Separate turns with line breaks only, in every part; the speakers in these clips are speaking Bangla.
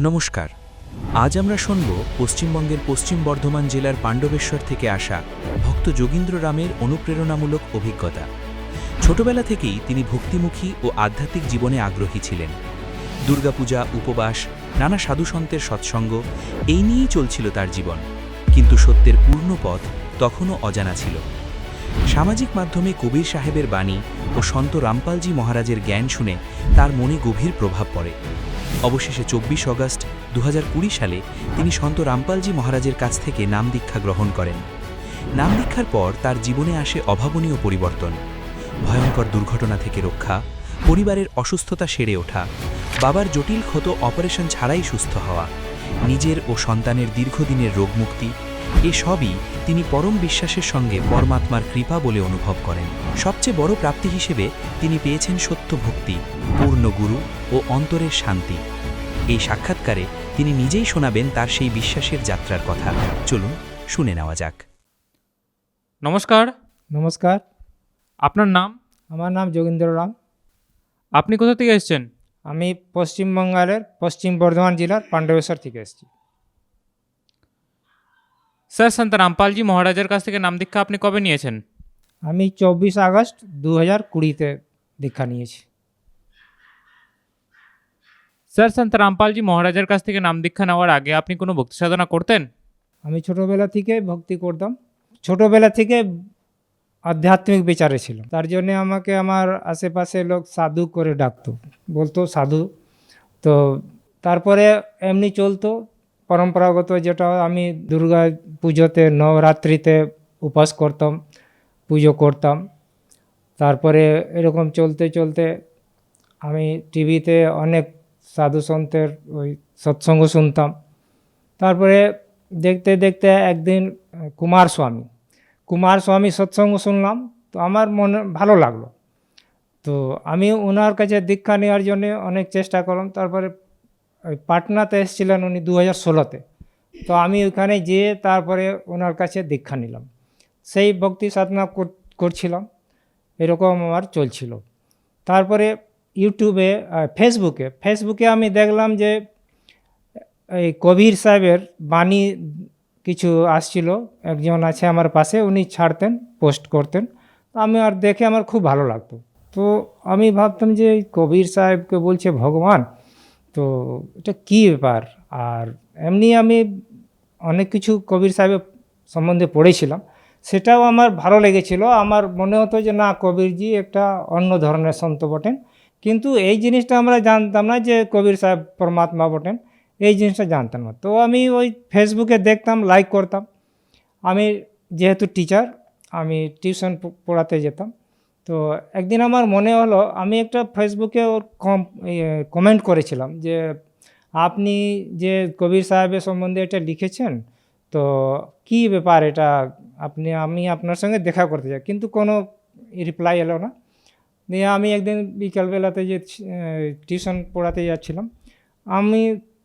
নমস্কার। আজ আমরা শুনব পশ্চিমবঙ্গের পশ্চিম বর্ধমান জেলার পাণ্ডবেশ্বর থেকে আসা ভক্ত যোগীন্দ্র রামের অনুপ্রেরণামূলক অভিজ্ঞতা। ছোটবেলা থেকেই তিনি ভক্তিমুখী ও আধ্যাত্মিক জীবনে আগ্রহী ছিলেন। দুর্গাপূজা, উপবাস, নানা সাধুসন্তের সৎসঙ্গ, এই নিয়েই চলছিল তার জীবন। কিন্তু সত্যের পূর্ণ পথ তখনও অজানা ছিল। সামাজিক মাধ্যমে কবির সাহেবের বাণী ও সন্ত রামপালজি মহারাজের জ্ঞান শুনে তার মনে গভীর প্রভাব পড়ে। অবশেষে চব্বিশ অগস্ট দু হাজার কুড়ি সালে তিনি সন্ত রামপালজি মহারাজের কাছ থেকে নাম দীক্ষা গ্রহণ করেন। নাম দীক্ষার পর তার জীবনে আসে অভাবনীয় পরিবর্তন। ভয়ঙ্কর দুর্ঘটনা থেকে রক্ষা, পরিবারের অসুস্থতা সেরে ওঠা, বাবার জটিল ক্ষত অপারেশন ছাড়াই সুস্থ হওয়া, নিজের ও সন্তানের দীর্ঘদিনের রোগমুক্তি এসবই তিনি পরম বিশ্বাসের সঙ্গে পরমাত্মার কৃপা বলে অনুভব করেন। সবচেয়ে বড় প্রাপ্তি হিসেবে তিনি পেয়েছেন সত্য ভক্তি পূর্ণ গুরু ও অন্তরের শান্তি। এই সাক্ষাৎকারে তিনি নিজেই শোনাবেন তার সেই বিশ্বাসের যাত্রার কথা। চলুন শুনে নেওয়া যাক।
নমস্কার।
নমস্কার।
আপনার নাম?
আমার নাম যোগেন্দ্র রাম।
আপনি কোথা থেকে এসেছেন?
আমি পশ্চিমবঙ্গের পশ্চিম বর্ধমান জেলার পাণ্ডবেশ্বর থেকে এসেছি।
স্যার সন্ত রামপালজি মহারাজের কাছ থেকে নাম দীক্ষা আপনি কবে নিয়েছেন?
আমি চব্বিশ আগস্ট দু হাজার কুড়িতে দীক্ষা নিয়েছি।
স্যার সন্ত রামপালজি মহারাজের কাছ থেকে নাম দীক্ষা নেওয়ার আগে আপনি কোনো ভক্তি সাধনা করতেন?
আমি ছোটোবেলা থেকে ভক্তি করতাম। ছোটোবেলা থেকে আধ্যাত্মিক বিচারে ছিল তার জন্য আমাকে আমার আশেপাশে লোক সাধু করে ডাকতো। বলতো সাধু। তো তারপরে এমনি চলতো। পরম্পরাগত যেটা আমি দুর্গা পুজোতে, নবরাত্রিতে উপবাস করতাম, পুজো করতাম। তারপরে এরকম চলতে চলতে আমি টিভিতে অনেক সাধু সন্তের ওই সৎসঙ্গ শুনতাম। তারপরে দেখতে দেখতে একদিন কুমার স্বামী কুমার স্বামী সৎসঙ্গ শুনলাম, তো আমার মনে ভালো লাগল। তো আমি ওনার কাছে দীক্ষা নেওয়ার জন্য অনেক চেষ্টা করলাম, তারপরে ওই পাটনাতে এসেছিলেন উনি দু হাজার ষোলোতে। তো আমি ওখানে যেয়ে তারপরে ওনার কাছে দীক্ষা নিলাম। সেই ভক্তি সাধনা কর- করছিলাম। এরকম আমার চলছিল। তারপরে ইউটিউবে ফেসবুকে ফেসবুকে আমি দেখলাম যে, এই কবির সাহেবের বাণী কিছু আসছিল। একজন আছে আমার পাশে, উনি ছাড়তেন, পোস্ট করতেন। আমি আর দেখে আমার খুব ভালো লাগতো। তো আমি ভাবতাম যে কবির সাহেবকে বলছে ভগবান তো এটা কী ব্যাপার? আর এমনি আমি অনেক কিছু কবির সাহেবের সম্বন্ধে পড়েছিলাম। সেটাও আমার ভালো লেগেছিল। আমার মনে হতো যে না, কবিরজি একটা অন্য ধরনের সন্ত বটেন। কিন্তু এই জিনিসটা আমরা জানতাম না যে কবির সাহেব পরমাত্মা বটেন। এই জিনিসটা জানতাম না। তো আমি ওই ফেসবুকে দেখতাম, লাইক করতাম। আমি যেহেতু টিচার আমি টিউশন পড়াতে যেতাম। তো একদিন আমার মনে হলো, আমি একটা ফেসবুকে ওর কম কমেন্ট করেছিলাম যে, আপনি যে কবির সাহেবের সম্বন্ধে এটা লিখেছেন, তো কি ব্যাপার এটা? আপনি, আমি আপনার সঙ্গে দেখা করতে চাই। কিন্তু কোনো রিপ্লাই এলো না। দিয়ে আমি একদিন বিকালবেলাতে যে টিউশন পড়াতে যাচ্ছিলাম, আমি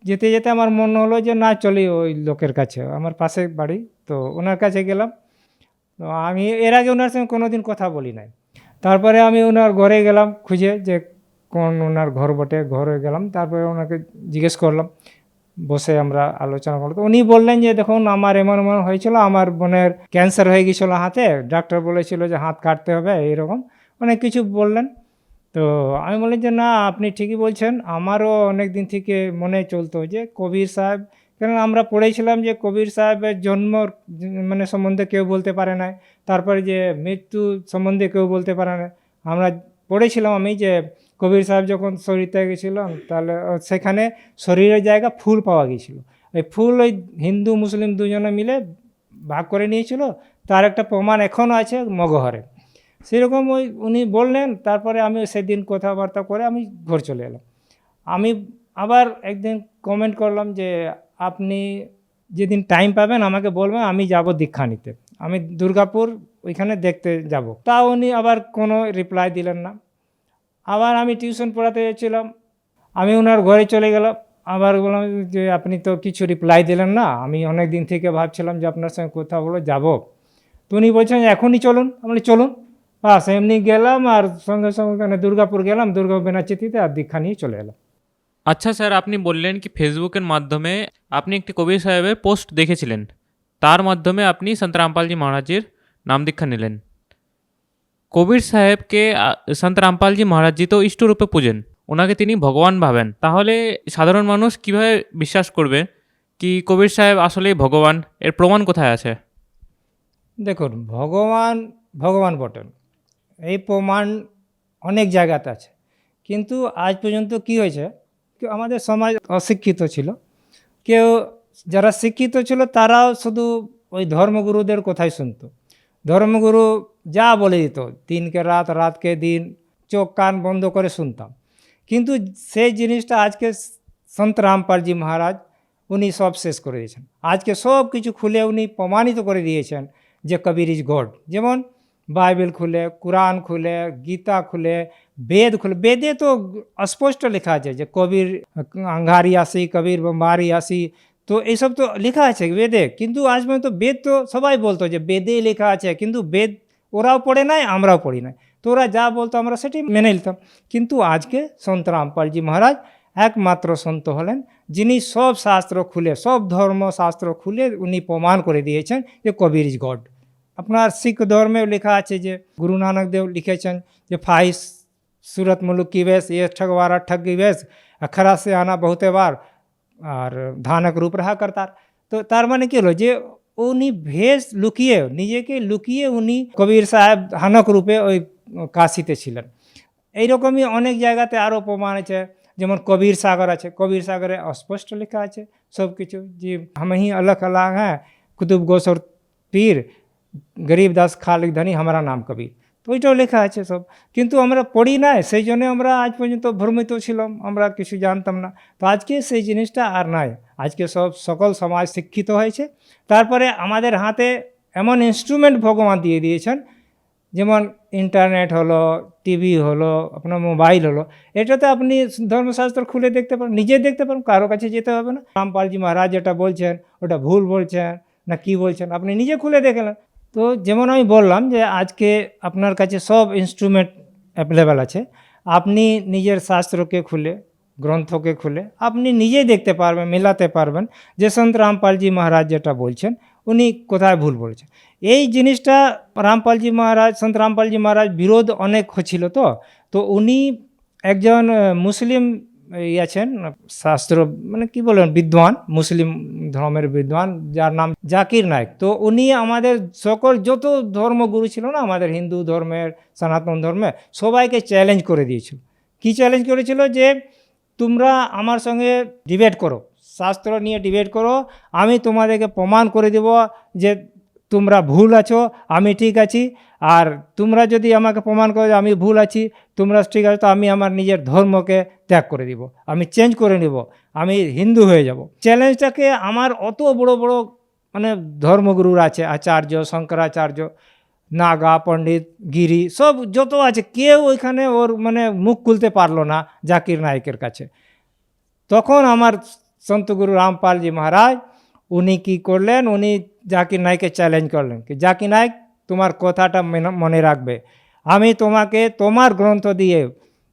যেতে যেতে আমার মনে হলো যে, না, চলি ওই লোকের কাছে, আমার পাশে বাড়ি। তো ওনার কাছে গেলাম। তো আমি, এর আগে ওনার সঙ্গে কোনো দিন কথা বলি নাই। তারপরে আমি ওনার ঘরে গেলাম খুঁজে যে কোন ওনার ঘর বটে, ঘরে গেলাম। তারপরে ওনাকে জিজ্ঞেস করলাম, বসে আমরা আলোচনা করলাম। উনি বললেন যে, দেখুন, আমার এমন এমন হয়েছিল, আমার বোনের ক্যান্সার হয়ে গেছিল হাতে। ডাক্তার বলেছিল যে হাত কাটতে হবে এরকম অনেক কিছু বললেন। তো আমি বললাম যে, না, আপনি ঠিকই বলছেন। আমারও অনেক দিন থেকে মনে চলতো যে, কবির সাহেব কেন আমরা পড়েছিলাম যে, কবির সাহেবের জন্ম মানে সম্বন্ধে কেউ বলতে পারে না তারপরে যে মৃত্যু সম্বন্ধে কেউ বলতে পারে না। আমরা পড়েছিলাম আমি যে কবির সাহেব যখন শরীরতে গেছিলাম, তাহলে সেখানে শরীরের জায়গা ফুল পাওয়া গিয়েছিল এই ফুল ওই হিন্দু, মুসলিম দুজনে মিলে ভাগ করে নিয়েছিল। তার একটা প্রমাণ এখনও আছে মগহরে। সেরকম ওই উনি বললেন, তারপরে আমি সেদিন কথাবার্তা করে আমি ঘর চলে এলাম। আমি আবার একদিন কমেন্ট করলাম যে, আপনি যেদিন টাইম পাবেন আমাকে বলবেন, আমি যাব দীক্ষা নিতে। আমি দুর্গাপুর ওইখানে দেখতে যাব। তা উনি আবার কোনো রিপ্লাই দিলেন না। আবার আমি টিউশন পড়াতে যাচ্ছিলাম আমি ওনার ঘরে চলে গেলাম। আবার বললাম যে, আপনি তো কিছু রিপ্লাই দিলেন না। আমি অনেক দিন থেকে ভাবছিলাম যে আপনার সঙ্গে কথা বলে যাব। তো উনি বলছেন, এখনই চলুন। আমি চলুন। বাস, এমনি গেলাম আর সঙ্গে সঙ্গে ওখানে দুর্গাপুর গেলাম। দুর্গা বেনাচিতিতে আর দীক্ষা নিয়ে চলে এলাম।
আচ্ছা স্যার, আপনি বললেন কি ফেসবুকের মাধ্যমে আপনি একটি কবির সাহেবের পোস্ট দেখেছিলেন। তার মাধ্যমে আপনি সন্ত রামপালজি মহারাজের নাম দীক্ষা নিলেন। কবির সাহেবকে সন্ত রামপালজি মহারাজজি তো ইষ্টরূপে পূজেন, ওনাকে তিনি ভগবান ভাবেন। তাহলে সাধারণ মানুষ কীভাবে বিশ্বাস করবে কি কবির সাহেব আসলেই ভগবান? এর প্রমাণ কোথায় আছে?
দেখুন, ভগবান ভগবান বটেন। এই প্রমাণ অনেক জায়গাতে আছে। কিন্তু আজ পর্যন্ত কি হয়েছে? আমাদের সমাজ অশিক্ষিত ছিল। কেউ যারা শিক্ষিত ছিল, তারাও শুধু ওই ধর্মগুরুদের কথাই শুনত। ধর্মগুরু যা বলে দিত, দিনকে রাত, রাতকে দিন, চোখ, কান বন্ধ করে শুনতাম। কিন্তু সেই জিনিসটা আজকে সন্ত রামপালজি মহারাজ, উনি সব শেষ করে দিয়েছেন। আজকে সব কিছু খুলে উনি প্রমাণিত করে দিয়েছেন যে কবির ইজ গড। যেমন বাইবেল খুলে, কোরআন খুলে, গীতা খুলে, বেদ খুলে, বেদে তো স্পষ্ট লেখা আছে যে কবির আঙ্গারি আসি, কবির বোম্বারি আসি তো এইসব তো লেখা আছে বেদে কিন্তু আজ পর্যন্ত বেদ তো সবাই বলতো যে বেদে লেখা আছে কিন্তু বেদ ওরাও পড়ে নাই আমরাও পড়ি নাই তো ওরা যা বলতো আমরা সেটাই মেনে নিতাম কিন্তু আজকে সন্ত রামপালজি মহারাজ একমাত্র সন্ত হলেন যিনি সব শাস্ত্র খুলে সব ধর্ম শাস্ত্র খুলে উনি প্রমাণ করে দিয়েছেন যে কবির ইজ গড আপনার শিখ ধর্মেও লেখা আছে যে গুরু নানক দেব লিখেছেন যে ফাইস सूरत मुल्क की वेश ये ठग वारा ठग की वेश अखरा से आना बहुते বার আর ধানক রূপ রাহা করতার তো তার মানে কি হলো যে উনি ভেষ লুকিয়ে নিজেকে লুকিয়ে উনি কবির সাহেব হানক রূপে ওই কাশিতে ছিলেন এইরকমই অনেক জায়গাতে আরও প্রমাণ আছে যেমন কবির সাগর আছে কবির সাগরে অস্পষ্ট লেখা আছে সব কিছু যে हम ही अलग अलग हैं কুতুব গোসর পীর গরিব দাস খালিক ধনী হামারা নাম কবির তো ওইটাও লেখা আছে সব। কিন্তু আমরা পড়ি না, সেই জন্য আমরা আজ পর্যন্ত ভ্রমিত ছিলাম, আমরা কিছু জানতাম না। তো আজকে সেই জিনিসটা আর নাই। আজকে সব সকল সমাজ শিক্ষিত হয়েছে। তারপরে আমাদের হাতে এমন ইনস্ট্রুমেন্ট ভগবান দিয়ে দিয়েছেন, যেমন ইন্টারনেট হলো টিভি হলো, আপনার মোবাইল হলো। এটাতে আপনি ধর্মশাস্ত্র খুলে দেখতে পারেন, নিজে দেখতে পারেন, কারও কাছে যেতে হবে না। রামপালজি মহারাজ যেটা বলছেন, ওটা ভুল বলছেন, না কি বলছেন, আপনি নিজে খুলে দেখলেন তো যেমন আমি বললাম যে আজকে আপনার কাছে সব ইনস্ট্রুমেন্ট অ্যাভেলেবেল আছে। আপনি নিজের শাস্ত্রকে খুলে, গ্রন্থকে খুলে, আপনি নিজেই দেখতে পারবেন, মেলাতে পারবেন। যে সন্ত রামপালজি মহারাজ যেটা বলছেন, উনি কোথায় ভুল বলেছেন। এই জিনিসটা রামপালজি মহারাজ, সন্ত রামপালজি মহারাজ বিরোধ অনেক হচ্ছিল তো। তো উনি একজন মুসলিম ই আছেন, শাস্ত্র মানে কি বলেন, বিদ্বান, মুসলিম ধর্মের বিদ্বান, যার নাম জাকির নায়ক। তো উনি আমাদের সকল, যত ধর্মগুরু ছিল না, আমাদের হিন্দু ধর্মের, সনাতন ধর্মে সবাইকে চ্যালেঞ্জ করে দিয়েছিল। কি চ্যালেঞ্জ করেছিল যে, তোমরা আমার সঙ্গে ডিবেট করো, শাস্ত্র নিয়ে ডিবেট করো, আমি তোমাদেরকে প্রমাণ করে দেব যে তোমরা ভুল আছো, আমি ঠিক আছি আর তোমরা যদি আমাকে প্রমাণ করো যে আমি ভুল আছি, তোমরা ঠিক আছে, তো আমি আমার নিজের ধর্মকে ত্যাগ করে দিব। আমি চেঞ্জ করে নিব। আমি হিন্দু হয়ে যাব। চ্যালেঞ্জটাকে আমার অত বড় বড় মানে ধর্মগুরুর আছে, আচার্য, শঙ্করাচার্য, নাগা, পণ্ডিত, গিরি, সব যত আছে, কেউ ওইখানে ওর মানে মুখ খুলতে পারল না জাকির নায়কের কাছে। তখন আমার সন্তগুরু রামপালজি মহারাজ, উনি কি করলেন? উনি জাকির নায়ককে চ্যালেঞ্জ করলেন। কি জাকির নায়ক তোমার কথাটা মেনে- রাখবে। আমি তোমাকে তোমার গ্রন্থ দিয়ে,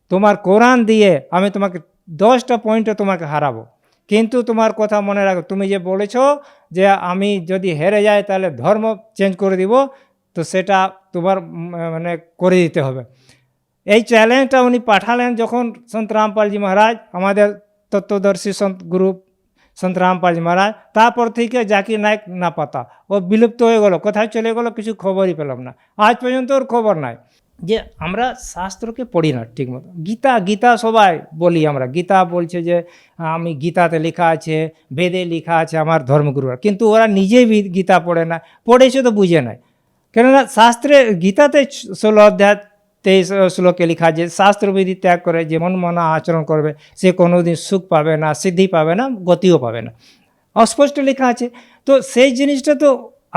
তোমার কোরআন দিয়ে আমি তোমাকে দশটা পয়েন্টে তোমাকে হারাবো। কিন্তু তোমার কথা মনে রাখো, তুমি যে বলেছ যে আমি যদি হেরে যাই তাহলে ধর্ম চেঞ্জ করে দিব, তো সেটা তোমার মানে করে দিতে হবে। এই চ্যালেঞ্জটা উনি পাঠালেন যখন সন্ত রামপালজি মহারাজ, আমাদের তত্ত্বদর্শী সন্ত গুরু সন্ত রামপালজি মহারাজ তারপর থেকে জাকির নায়ক না পাতা। ও বিলুপ্ত হয়ে গেল, কোথায় চলে গেলো কিছু খবরই পেলাম না। আজ পর্যন্ত ওর খবর নাই। যে আমরা শাস্ত্রকে পড়ি না ঠিকমতো। গীতা গীতা সবাই বলি আমরা। গীতা বলছে যে, আমি গীতাতে লেখা আছে, বেদে লেখা আছে আমার ধর্মগুরুরা। কিন্তু ওরা নিজেই গীতা পড়ে না। পড়েছে তো বুঝে নাই। কেননা শাস্ত্রে গীতাতে ষোলো অধ্যায় তেইশ শ্লোকে লেখা যে শাস্ত্রবিধি ত্যাগ করে যেমন মনা আচরণ করবে, সে কোনোদিন সুখ পাবে না, সিদ্ধি পাবে না, গতিও পাবে না। অস্পষ্ট লেখা আছে। তো সেই জিনিসটা তো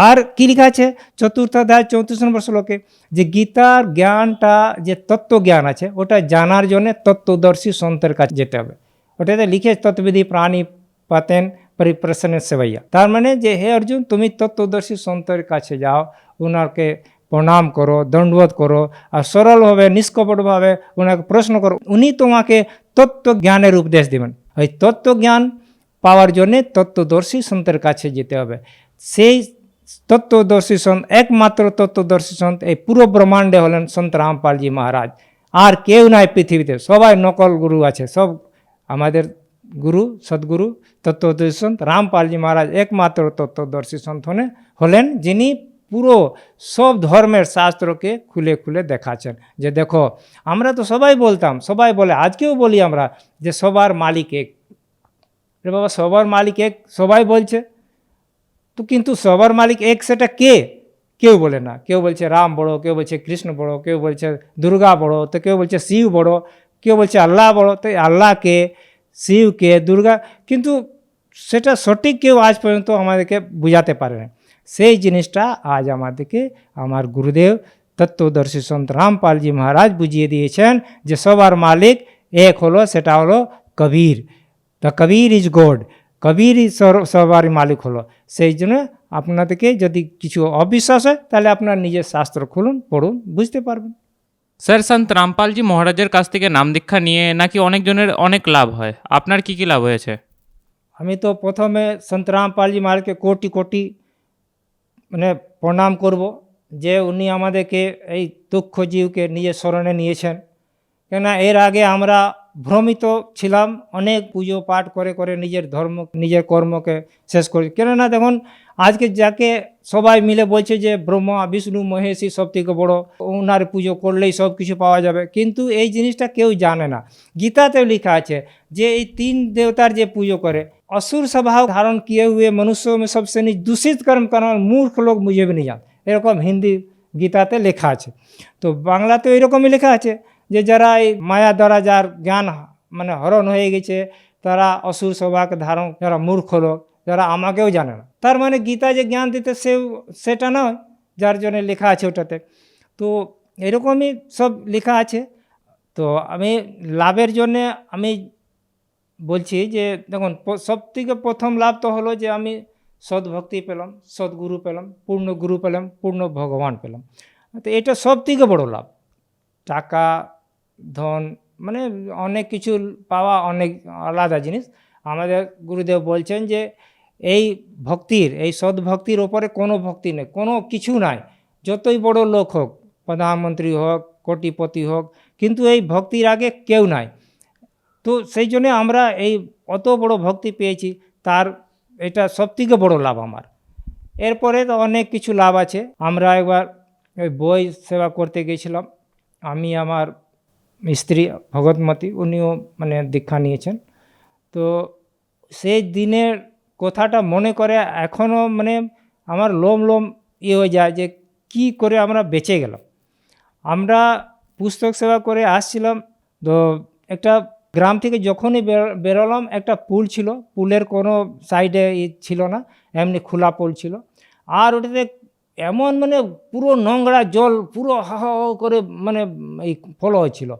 আর কি লেখা আছে? চতুর্থ অধ্যায়, চৌত্রিশ নম্বর শ্লোকে, যে গীতার জ্ঞানটা যে তত্ত্ব জ্ঞান আছে, ওটা জানার জন্য তত্ত্বদর্শী সন্তের কাছে যেতে হবে। ওটাতে লিখে তত্ত্ববিধি প্রাণী পাতেন পরিপ্রসনের সেবাইয়া। তার মানে যে, হে অর্জুন, তুমি তত্ত্বদর্শী সন্তের কাছে যাও ওনাকে প্রণাম করো, দণ্ডবোধ করো আর সরলভাবে, নিষ্কপটভাবে ওনাকে প্রশ্ন করো। উনি তোমাকে তত্ত্ব জ্ঞানের উপদেশ দেবেন। ওই তত্ত্বজ্ঞান পাওয়ার জন্যে তত্ত্বদর্শী সন্তের কাছে যেতে হবে। সেই তত্ত্বদর্শী সন্ত, একমাত্র তত্ত্বদর্শী সন্ত, এই পুরো ব্রহ্মাণ্ডে হলেন সন্ত রামপালজি মহারাজ। আর কেউ নাই পৃথিবীতে। সবাই নকল গুরু আছে। সব আমাদের গুরু, সদ্গুরু, তত্ত্বদর্শী সন্ত, রামপালজি মহারাজ একমাত্র তত্ত্বদর্শী সন্ত হলেন, যিনি পুরো সব ধর্মের শাস্ত্রকে খুলে খুলে দেখাচ্ছেন। যে দেখো, আমরা তো সবাই বলতাম, সবাই বলে, আজকেও বলি আমরা যে সবার মালিক এক। রে বাবা, সবার মালিক এক, সবাই বলছে। তো কিন্তু সবার মালিক এক সেটা কে? কেউ বলে না। কেউ বলছে রাম বড়, কেউ বলছে কৃষ্ণ বড়, কেউ বলছে দুর্গা বড়, তো কেউ বলছে শিব বড়, কেউ বলছে আল্লাহ বড়, তো আল্লাহ কে? শিব কে? দুর্গা? কিন্তু সেটা সঠিক কেউ আজ পর্যন্ত আমাদেরকে বুঝাতে পারে না সেই জিনিসটা আজ আমাদেরকে আমার গুরুদেব তত্ত্বদর্শী সন্ত রামপালজি মহারাজ বুঝিয়ে দিয়েছেন যে সবার মালিক এক হলো সেটা হলো Kabir. The Kabir is God কবিরই সর- সবার মালিক হলো। সেই জন্য আপনাদেরকে যদি কিছু অবিশ্বাস হয় তাহলে আপনার নিজের শাস্ত্র খুলুন পড়ুন বুঝতে পারবেন।
স্যার সন্ত রামপালজি মহারাজের কাছ থেকে নাম দীক্ষা নিয়ে নাকি অনেকজনের অনেক লাভ হয়? আপনার কি কি লাভ হয়েছে?
আমি তো প্রথমে সন্তরাম রামপালজি মহারাজকে কোটি কোটি মানে প্রণাম করব যে উনি আমাদেরকে এই দুঃখ জীবকে নিজের স্মরণে নিয়েছেন। কেননা এর আগে আমরা ভ্রমিত ছিলাম, অনেক পুজো পাঠ করে করে নিজের ধর্ম, নিজের কর্মকে শেষ করে। কেননা দেখুন, আজকে যাকে সবাই মিলে বলছে যে ব্রহ্মা, বিষ্ণু, মহেশি সব থেকে বড়ো, ওনার পুজো করলেই সব কিছু পাওয়া যাবে। কিন্তু এই জিনিসটা কেউ জানে না। গীতাতেও লেখা আছে যে এই তিন দেবতার যে পুজো করে, অসুর স্বভাব ধারণ কিয়ে হুয়ে মনুষ্য সবসে নিজ দূষিত কর্ম কারণ মূর্খ লোক বুঝে নি যান। এরকম হিন্দি গীতাতে লেখা আছে। তো বাংলাতেও এরকমই লেখা আছে। যে যারা এই মায়া দ্বারা যার জ্ঞান মানে হরণ হয়ে গেছে, তারা অসুর স্বভাবকে ধারণ, যারা মূর্খ লোক, যারা আমাকেও জানে না। তার মানে গীতা যে জ্ঞান দিতে সে সেটা নয়, যার জন্য লেখা আছে ওটাতে। তো এরকমই সব লেখা আছে। তো আমি লাভের জন্যে আমি বলছি যে, দেখুন সব থেকে প্রথম লাভ তো হলো যে আমি সদ্ভক্তি পেলাম, সদ্গুরু পেলাম পূর্ণ গুরু পেলাম, পূর্ণ ভগবান পেলাম। তো এটা সব থেকে বড় লাভ। টাকা ধন মানে অনেক কিছু পাওয়া অনেক আলাদা জিনিস। আমাদের গুরুদেব বলছেন যে, এই ভক্তির, এই সদ্ভক্তির ওপরে কোনো ভক্তি নেই, কোনো কিছু নাই। যতই বড় লোক হোক, প্রধানমন্ত্রী হোক, কোটিপতি হোক, কিন্তু এই ভক্তির আগে কেউ নাই। তো সেই জন্য আমরা এই অত বড় ভক্তি পেয়েছি, তার এটা সবথেকে বড় লাভ আমার। এরপরে তো অনেক কিছু লাভ আছে। আমরা একবার ওই বই সেবা করতে গেছিলাম। আমি আমার স্ত্রী ভগৎমতী উনিও মানে দীক্ষা নিয়েছেন। তো সেই দিনের কথাটা মনে করে এখনও মানে আমার লোম লোম ইয়ে হয়ে যায় যে কি করে আমরা বেঁচে গেলাম। আমরা পুস্তক সেবা করে আসছিলাম, তো একটা গ্রাম থেকে যখনই বেরোলাম, একটা পুল ছিল। পুলের কোনো সাইডে ছিল না, এমনি খোলা পুল ছিল। আর ওটাতে এমন মানে পুরো নোংরা জল, পুরো হা হা হা করে মানে এই ফলো হচ্ছিল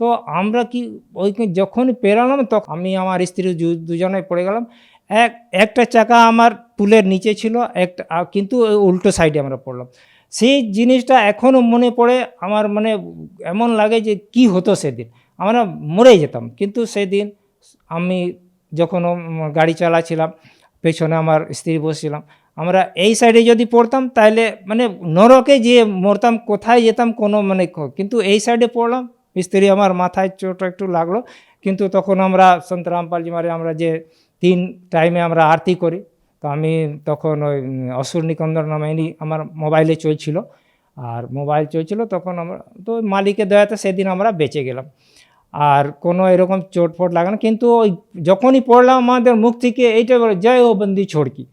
তো আমরা কি ওই যখনই পেরালাম তখন আমি আমার স্ত্রী দুজনে পড়ে গেলাম। এক, একটা চাকা আমার পুলের নিচে ছিল, একটা কিন্তু উল্টো সাইডে আমরা পড়লাম। সেই জিনিসটা এখনও মনে পড়ে, আমার মানে এমন লাগে যে কি হতো সেদিন। আমরা মরেই যেতাম, কিন্তু সেদিন আমি যখন গাড়ি চালাচ্ছিলাম, পেছনে আমার স্ত্রী বসছিলাম আমরা এই সাইডে যদি পড়তাম, তাহলে মানে নরকে যে মরতাম, কোথায় যেতাম কোনো মানে কিন্তু এই সাইডে পড়লাম। স্ত্রী আমার মাথায় চোট একটু লাগল, কিন্তু তখন আমরা সন্ত রামপালজি মারে আমরা যে তিন টাইমে আমরা আরতি করি, তো আমি তখন ওই অসুর নিকন্দর নামে নি- আমার মোবাইলে চলছিল। আর মোবাইল চলছিল তখন আমরা, তো মালিকের দয়াতে সেদিন আমরা বেঁচে গেলাম। আর কোনো এরকম চোট ফোট লাগে না, কিন্তু ওই যখনই পড়লাম আমাদের মুখ থেকে, এইটা বলে, জয় ও বন্দি ছড়কি।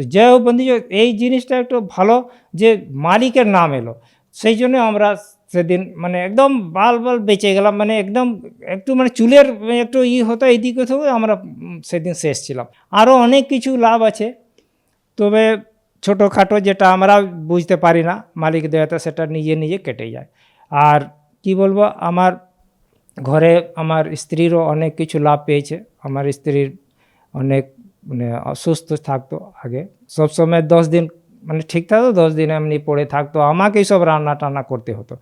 তো জয় হোক বন্দি ছ- এই জিনিসটা একটু ভালো যে মালিকের নাম এলো। সেই জন্য আমরা সেদিন মানে একদম বাল বাল বেঁচে গেলাম মানে একদম একটু মানে চুলের একটু ই হতো এইদিকে হতো, আমরা সেদিন শেষ ছিলাম। আরও অনেক কিছু লাভ আছে, তবে ছোটোখাটো যেটা আমরা বুঝতে পারি না, মালিক দেয়তা সেটা নিজে নিজে কেটে যায়। আর কি বলব, আমার ঘরে আমার স্ত্রীরও অনেক কিছু লাভ পেয়েছে, আমার স্ত্রীর অনেক মানে অসুস্থ থাকতো আগে। সবসময় দশ দিন মানে ঠিক থাকতো, দশ দিন এমনি পড়ে থাকতো। আমাকেই সব রান্না টান্না করতে হতো।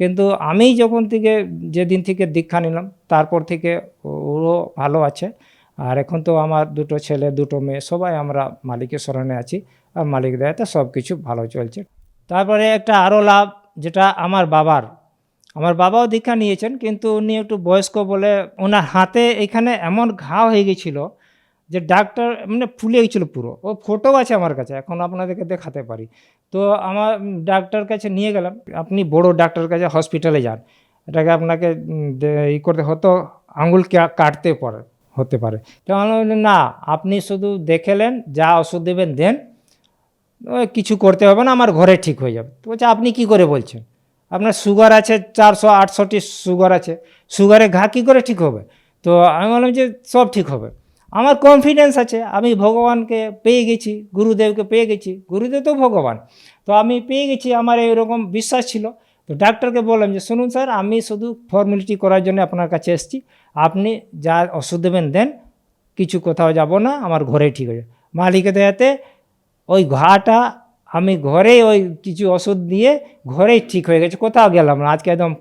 কিন্তু আমি যখন থেকে, যেদিন থেকে দীক্ষা নিলাম, তারপর থেকে ওরও ভালো আছে। আর এখন তো আমার দুটো ছেলে, দুটো মেয়ে, সবাই আমরা মালিকের স্মরণে আছি। আর মালিক দেয়াতে সব কিছু ভালো চলছে। তারপরে একটা আরও লাভ, যেটা আমার বাবার। আমার বাবাও দীক্ষা নিয়েছেন, কিন্তু উনি একটু বয়স্ক বলে ওনার হাতে এখানে এমন ঘা হয়ে গেছিল যে ডাক্তার মানে ফুলে গেছিল পুরো। ও ফটো আছে আমার কাছে, এখন আপনাদেরকে দেখাতে পারি। তো আমার ডাক্তার কাছে নিয়ে গেলাম, আপনি বড় ডাক্তার কাছে হসপিটালে যান। এটাকে আপনাকে ই করতে হতো আঙুল কাটতে পারে, হতে পারে। তো না, আপনি শুধু দেখেলেন যা ওষুধ দেবেন, দেন। কিছু করতে হবে না, আমার ঘরে ঠিক হয়ে যাবে। তো বলছে, আপনি কি করে বলছেন? আপনার সুগার আছে চারশো আটষট্টি সুগার আছে। সুগারে ঘা কী করে ঠিক হবে? তো আমি বললাম যে, সব ঠিক হবে। আমার কনফিডেন্স আছে, আমি ভগবানকে পেয়ে গেছি, গুরুদেবকে পেয়ে গেছি, গুরুদেব তো ভগবান। তো আমি পেয়ে গেছি, আমার এইরকম বিশ্বাস ছিল। তো ডাক্তারকে বললাম যে, শুনুন স্যার, আমি শুধু ফর্মালিটি করার জন্য আপনার কাছে এসেছি। আপনি যা ওষুধ দেবেন, দেন, কিছু কোথাও যাব না, আমার ঘরে ঠিক হয়ে যাবে মালিকে দেয়াতে ওই ঘাটা আমি ঘরেই ওই কিছু ওষুধ দিয়ে ঘরেই ঠিক হয়ে গেছে, কোথাও গেলাম না, আজকে একদম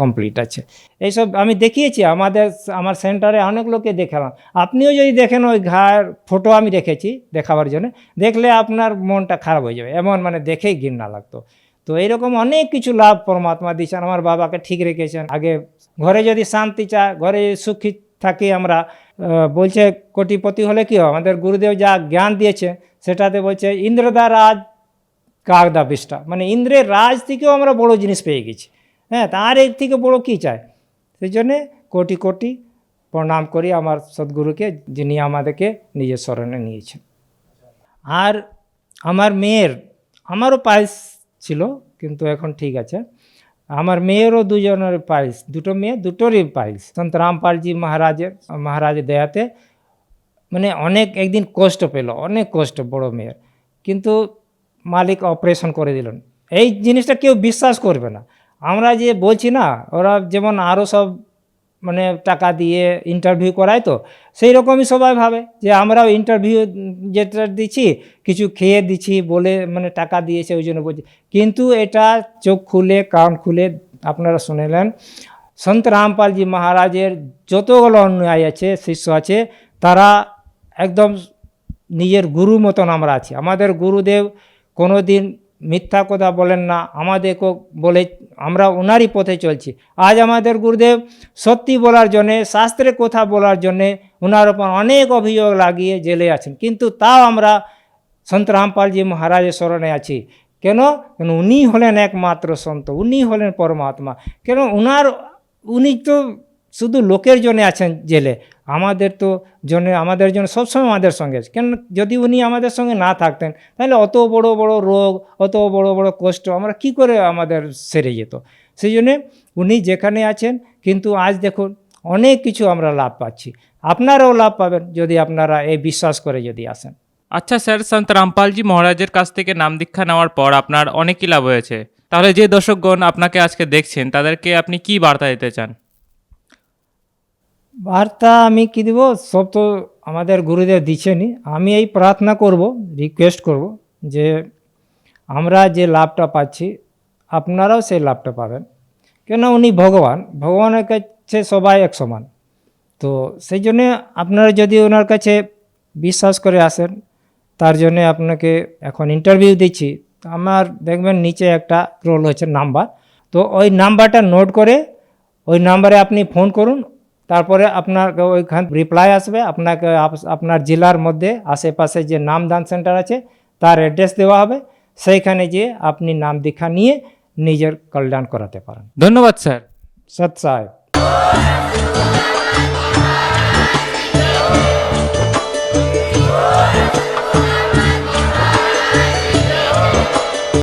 কমপ্লিট আছে। এইসব আমি দেখিয়েছি, আমাদের আমার সেন্টারে অনেক লোককে দেখালাম। আপনিও যদি দেখেন ওই ঘায়ের ফটো আমি রেখেছি দেখাবার জন্য, দেখলে আপনার মনটা খারাপ হয়ে যাবে, এমন মানে দেখেই ঘৃণা লাগতো। তো এরকম অনেক কিছু লাভ পরমাত্মা দিয়েছেন, আমার বাবাকে ঠিক রেখেছেন। আগে ঘরে যদি শান্তি চায়, ঘরে সুখী থাকি আমরা বলছে কোটিপতি হলে কি হবে? আমাদের গুরুদেব যা জ্ঞান দিয়েছে, সেটাতে বলছে, ইন্দ্রদা রাজ কাকদা বিষ্টা মানে ইন্দ্রের রাজ থেকেও আমরা বড় জিনিস পেয়ে গেছি। হ্যাঁ তার এর থেকে বড় কী চায় সেই জন্যে কোটি কোটি প্রণাম করি আমার সদ্গুরুকে, যিনি আমাদেরকে নিজের স্মরণে নিয়েছেন। আর আমার মেয়ের, আমারও পায়েস ছিল, কিন্তু এখন ঠিক আছে। আমার মেয়েরও দুজনের পায়েস, দুটো মেয়ে, দুটোরই পায়েস। সন্ত রামপালজি মহারাজের মহারাজের দয়াতে মানে অনেক একদিন কষ্ট পেল, অনেক কষ্ট বড় মেয়ের। কিন্তু মালিক অপারেশন করে দিলেন। এই জিনিসটা কেউ বিশ্বাস করবে না। আমরা যে বলছি না, ওরা যেমন আরও সব মানে টাকা দিয়ে ইন্টারভিউ করায় তো সেই রকমই সবাই ভাবে যে আমরাও ইন্টারভিউ যেটা দিচ্ছি, কিছু খেয়ে দিচ্ছি বলে মানে টাকা দিয়েছে, ওই জন্য বলছি। কিন্তু এটা চোখ খুলে, কান খুলে আপনারা শুনেলেন। সন্ত রামপালজি মহারাজের যতগুলো অনুযায়ী আছে, শিষ্য আছে, তারা একদম নিজের গুরু মতন আমরা আছি। আমাদের গুরুদেব কোনো দিন মিথ্যা কথা বলেন না, আমাদেরকেও বলে, আমরা ওনারই পথে চলছি। আজ আমাদের গুরুদেব সত্যি বলার জন্যে শাস্ত্রের কথা বলার জন্যে ওনার ওপর অনেক অভিযোগ লাগিয়ে জেলে আছেন। কিন্তু তাও আমরা সন্ত রামপালজি মহারাজের স্মরণে আছি। কেন? কেন উনি হলেন একমাত্র সন্ত, উনি হলেন পরমাত্মা। কেন ওনার উনি তো শুধু লোকের জন্য আছেন জেলে। আমাদের তো জন্য আমাদের জন্য সবসময় আমাদের সঙ্গে। কেন যদি উনি আমাদের সঙ্গে না থাকতেন, তাহলে অত বড় বড় রোগ, অত বড় বড় কষ্ট, আমরা কি করে আমাদের সেরে যেত? সেই জন্যে উনি যেখানে আছেন, কিন্তু আজ দেখুন, অনেক কিছু আমরা লাভ পাচ্ছি। আপনারাও লাভ পাবেন যদি আপনারা এই বিশ্বাস করে যদি আসেন।
আচ্ছা স্যার, সন্ত রামপালজি মহারাজের কাছ থেকে নাম দীক্ষা নেওয়ার পর আপনার অনেকই লাভ হয়েছে। তাহলে যে দর্শকগণ আপনাকে আজকে দেখছেন, তাদেরকে আপনি কি বার্তা দিতে চান?
বার্তা আমি কি দেবো? সব তো আমাদের গুরুদেব দিচ্ছেনই। আমি এই প্রার্থনা করব রিকোয়েস্ট করব যে আমরা যে লাভটা পাচ্ছি, আপনারাও সেই লাভটা পাবেন। কেন? উনি ভগবান। ভগবানের কাছে সবাই এক সমান। তো সেই জন্যে আপনারা যদি ওনার কাছে বিশ্বাস করে আসেন, তার জন্যে আপনাকে এখন ইন্টারভিউ দিচ্ছি। আমার দেখবেন নিচে একটা রোল হচ্ছে নাম্বার তো ওই নাম্বারটা নোট করে ওই নাম্বারে আপনি ফোন করুন। তারপরে আপনার ওইখান রিপ্লাই আসবে আপনাকে আপ- আপনার জেলার মধ্যে আশেপাশে যে নামদান সেন্টার আছে তার অ্যাড্রেস দেওয়া হবে। সেইখানে গিয়ে আপনি নাম দীক্ষা নিয়ে নিজের কল্যাণ করাতে পারেন।
ধন্যবাদ স্যার।
সৎ সাহেব।